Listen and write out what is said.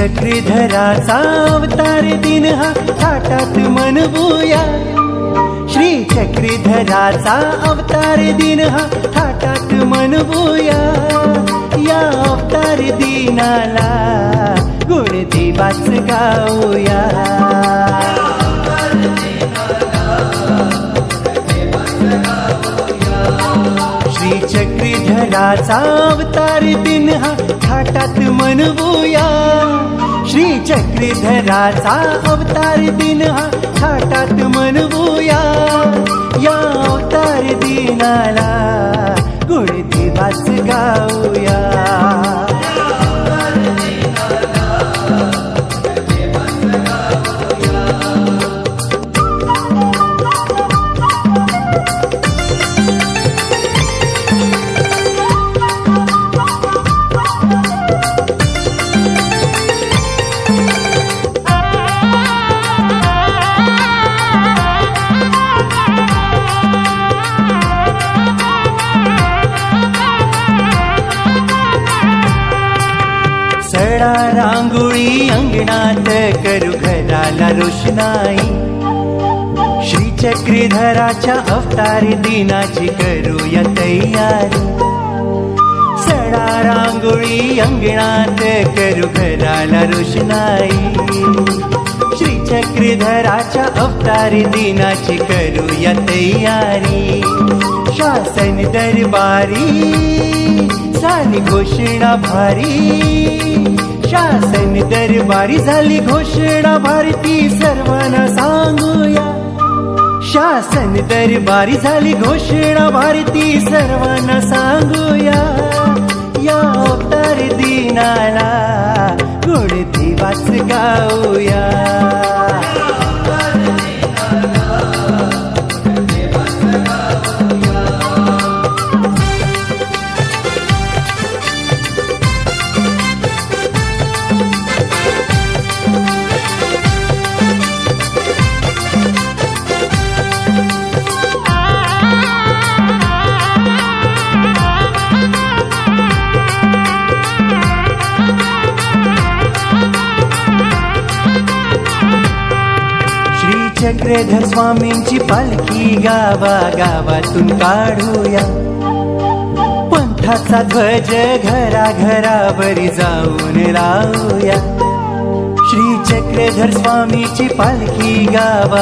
चक्रधराचा अवतार दिन हा थाटात मनवूया श्री चक्रधराचा अवतार दिन हा थाटात मनवूया या अवतार दिनाला गुण गाऊया चक्रीधराचा अवतार दिन हा थाटात मनवूया. श्री चक्रीधराचा अवतार दिन हा थाटात मनवूया. या अवतार दिनाला गुण देवाच गाऊया. सडा रांगोळी अंगणात करू घराला रोषणाई. श्री चक्रीधराच्या अवतार दिनाची करूया तयारी. सडा रांगोळी अंगणात करू घराला रोषणाई. श्री चक्रीधराच्या अवतार दिनाची करूया तयारी. शासन दरबारी झाली घोषणा भारी. शासन दरबारी झाली घोषणा भारती सर्वांना सांगूया. शासन दरबारी झाली घोषणा भारती सर्वांना सांगूया. या अवतार दिनाला गुण वाच गाऊया. चक्रधर स्वामींची पालखी गावा गावातून काढूया. पंथाचा ध्वज घरा घरावरी जाऊन लावूया. श्री चक्रधर स्वामीची पालखी गावा